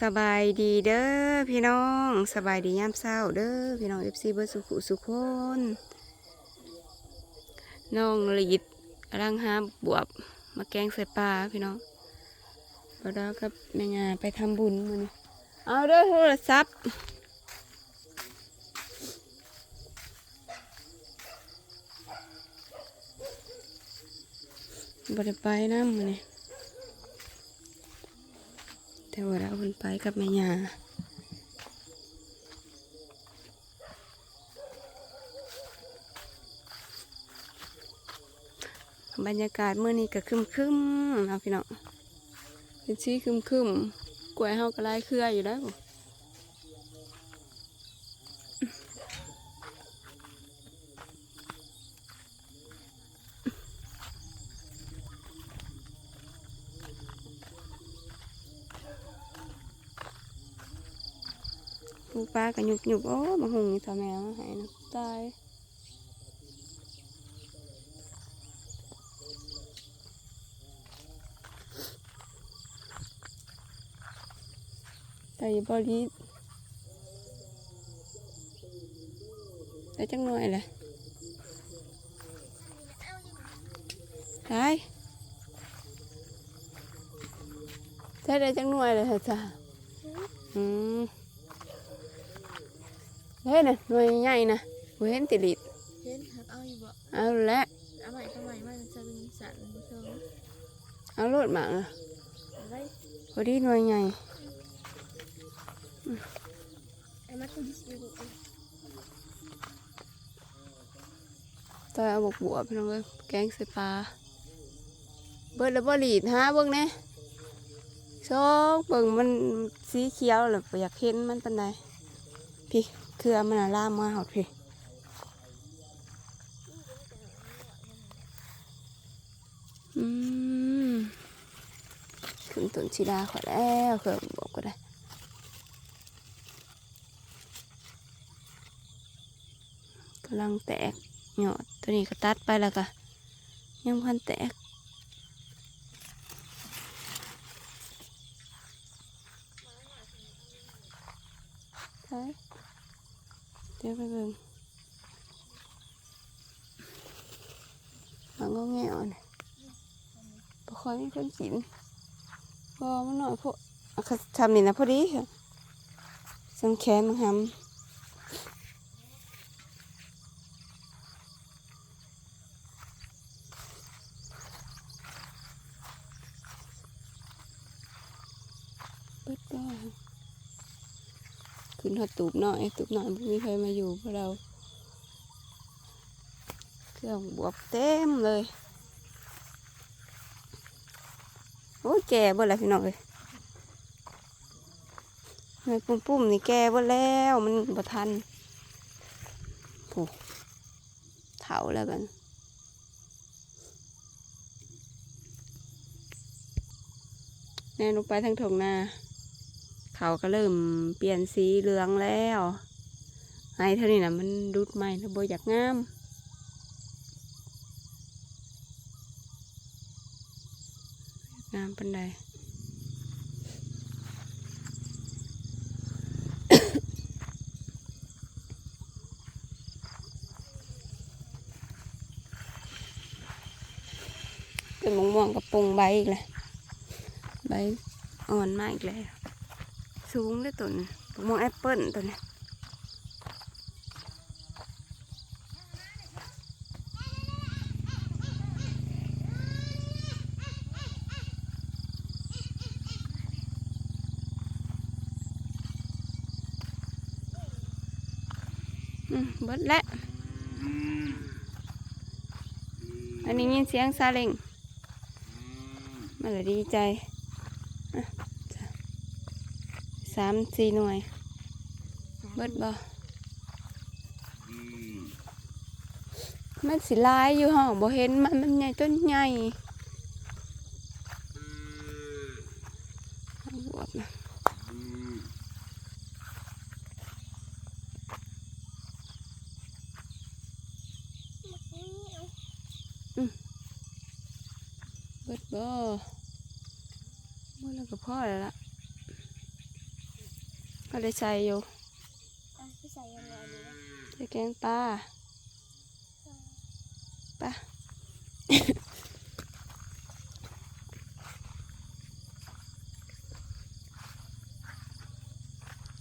สบายดีเด้อพี่น้องสบายดียามเช้าเด้อพี่น้องเอฟซีเบอร์สุขุสุขคนน้องลีดกำลังหาบวบมาแกงใส่ปลาพี่น้องพอดาวกับแม่งาไปทำบุญมานี่เอาเด้อโทรศัพท์บ่ได้ไปน้ำมานี่ย แต่ว่าเราคนไปกับแม่ยาบรรยากาศเมื่อนี้ก็ครึมๆนะพี่น้องเป็นชีครึมๆกล้วยเฮาก็ลายเครืออยู่แล้ว ปูปลาก็หยุบหยุบๆโอ้มาหุงนี่ทำแมวมาให้นะตายแต่อย่าบริแต่จังหน่อยแหละตายแต่ได้จังหน่อยเลยเหรอจ้ะอืม เฮ้ยน่ะหน่วยใหญ่นะบ่เห็นติลิดเห็นหักเอาอยู่บ่เอาละเอาใหม่เอาใหม่มาจะเป็นสันเชิงเอาโลดหมากน่ะอะไรพอดีหน่วยใหญ่ไอ้มาตุ้ดิสอยู่ต่อยเอาบกบัวพี่น้องเอ้ยแกงใส่ปลาเบิดแล้วบ่หลีดฮะเบิ่งแหน่ซอกเบิ่งมันสีเขียวแล้วบ่อยากเห็นมันปานใดพี่ เครือมันน่ะลามมาหอดพี่อืมขึ้นต้นชิดาขอแล้วเครือบอกก็ได้กำลังแตกหยอดตัวนี้ก็ตัดไปแล้วก็ยังพันแตกใช่เดี๋ยวไปเบิ่งมันก็แงอ่อนบ่ค่อยมีคนกินพอมันหน่อยพวกทำนี่นะพอดีสังแขนมันหำ เปิดก็ ฮอดตูบหน่อยตูบหน่อยไม่มีใครมาอยู่เพราเรา เครื่องบวบเต็มเลย โอ้แก่บ่แล้วพี่น้องเลยเงยปุ่มปุ่มๆนี่แก่บ่แล้วมันบ่ทันโอ้เถาแล้วกันแน่ลงไปทางถงนา เขาก็เริ่มเปลี่ยนสีเหลืองแล้วไอ้เท่านี้นะมันรุดใหม่แล้วบอยากงามงามปันใดเป็นมะม่วงกับปุงใบอีกเลยใบอ่อนมากอีกแล้ว สูงเลยต้นมะม่วงแอปเปิ้ลต้นนี้อืมเบิดแล้วอันนี้ยินเสียงซาเล้งมันเลยดีใจ สามสี่หน่วย เบิดบ่มันสิลายอยู่ห้องบ่เห็นมันมันใหญ่ต้นใหญ่เอาบวบนะเบิดบ่เบิดแล้วก็พอแล้วล่ะ ก็ได้ใส่อยู่อะพี่ใส่ยังไงใส่แกงปลาปลา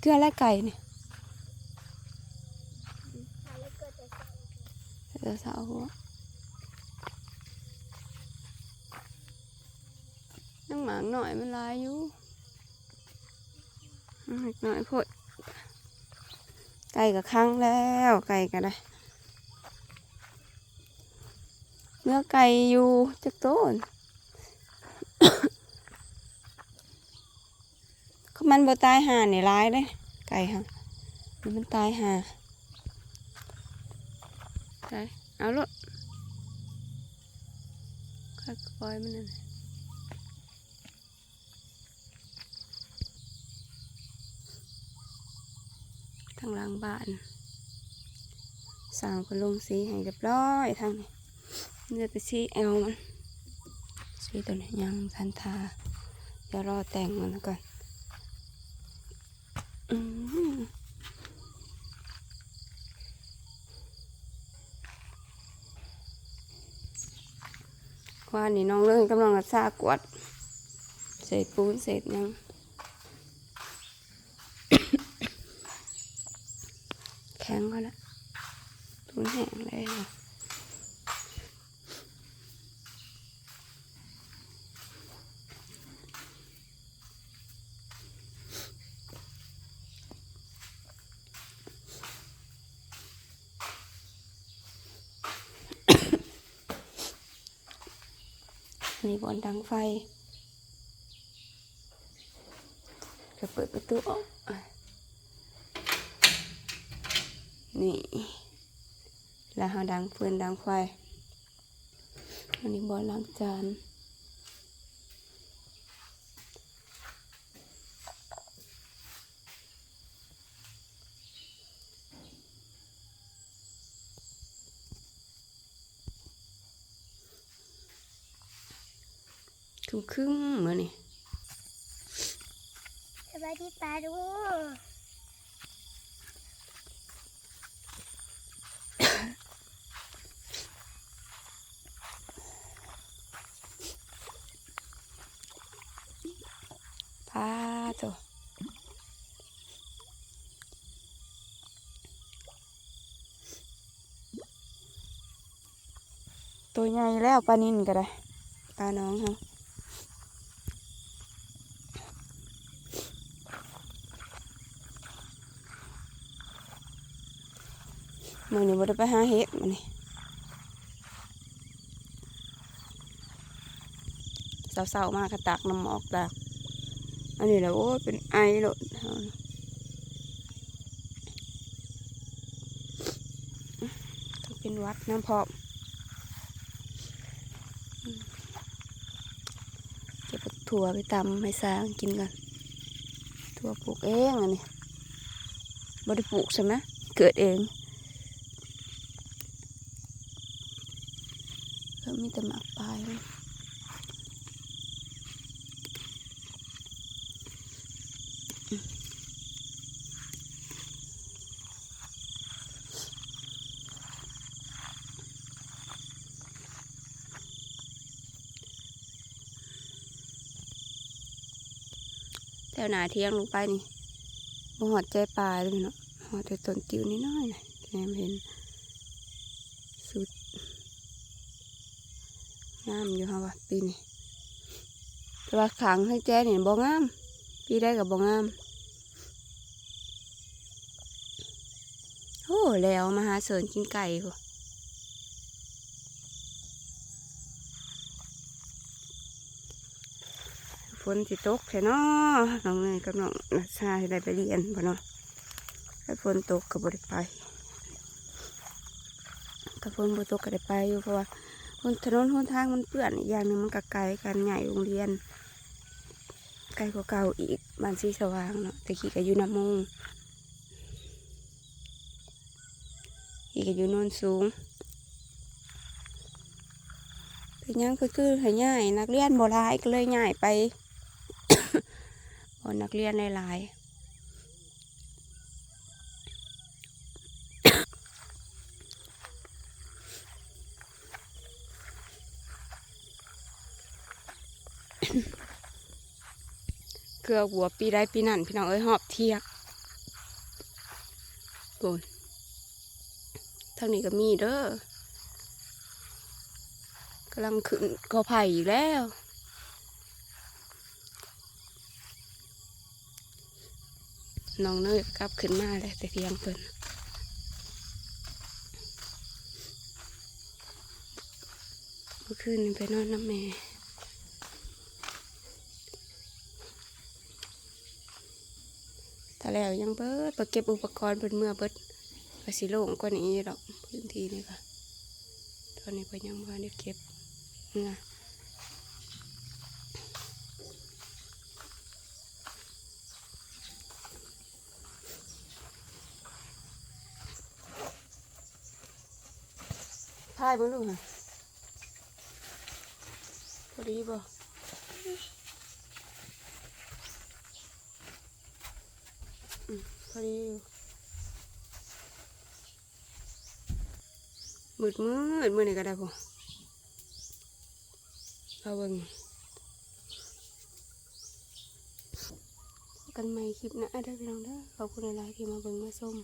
เกลือและไก่นี่จะใส่เดี๋ยวสาวหัวยังหมางหน่อยมันลายอยู่ น่อยพดไก่กับครั้งแล้วไก่กันได้เนื้อไก่อยู่จักต้นมันบ่ตายห่านี่ร้ายเลยไก่ฮะนี่มันตายหาใช่เอาลูกค่อยปล่อยมันนั่น ทางหลังบ้านสร้างคนลงสีให้เรียบร้อยทางนี้เลือดไปสีเอวมันสีตัวนี้ยังทันทาเดี๋ยวรอแต่งมันก่อนอืมว่านี่น้องเลยกำลังรักษากวดเศษปูนเศษหยัง แข็งก็แล้วปูนแห้งเลยนะนี่บอนดังไฟจะเปิดประตูออกอะ นี่ แล้วเราดังฟืนดังไฟอันนี้บอลล้างจานครึ่งครึ่งๆเหมือนนี่สบายดีปลาดู พาตัว ตัวใหญ่แล้วปลานินก็ได้ปลาน้องเขามื่อนี้บ่ได้ไปหาเห็ดมันนี่เศร้าๆมากกระตักน้ำหมอกตักอันนี้แหละโอ้ยเป็นไอโลดต้องเป็นวัดน้ำพอมเก็บ ถั่วไปตำให้สางกินกัน ถั่วปลูกเองอันนี้บ่ได้ปลูกใช่ไหมเกิดเองก็มีแต่หมากปลาย วหนาเที่ยงลงไปนี่บ่หอดใจปลาเลยเนาะหอดแต่ต้นติวนิดน้อยนะแหมเห็น สุดงามอยู่ฮะวะปีนี้แต่ว่าขังให้แจ้นี่บ่งามปีได้กับบ่งามโอ้แล้วมาหาเสริญกินไก่กู ฝนสิตกใช่เนาะน้องเนยกับน้องนัชชาได้ไปเรียนบ่เนาะถ้าฝนตกก็บ่ได้ไปถ้าฝนบ่ตกก็ได้ไปอยู่เพราะว่าบนถนนหนทางมันเปื้อนอีกอย่างหนึงมันก็ไกลกันใหญ่โรงเรียนไกลกว่าเก่าอีกบ้านสีสว่างเนาะแต่กี้ก็อยู่น้ำมงอีกก็อยู่โนนสูงเป็นยังก็คือให้ง่ายนักเรียนบ่หลายก็เลยง่ายไป พอนักเรียนในหลายเกือหัวปีได้ปีนั่นพี่น้องเอ้ยหอบเทียกโกนทางนี้ก็มีเด้อกำลังขึ้นกอไผ่อยู่แล้ว น้องเนยกลับขึ้นมาเลยแต่เพียงเพิ่นเมื่อคืนไปนอนน้ำแม่ถ้าแล้วยังเบิดไปเก็บอุปกรณ์เป็นเมื่อเบิดก็สิโล่งกว่านี้ดอกพื้นที่นี่ค่ะตอนนี้ก็ยังบ่ได้เก็บเมื่อ ถ่ายเบ่ลูกค่ะพอดีบ่พอดีอยู่มืดมืดมืดนี่ก็ได้พ่เอาเบิ่งกันใหม่คลิปนะเด้อพี่น้องเด้อขอบคุณหลายๆที่มาเบิ่งมาชม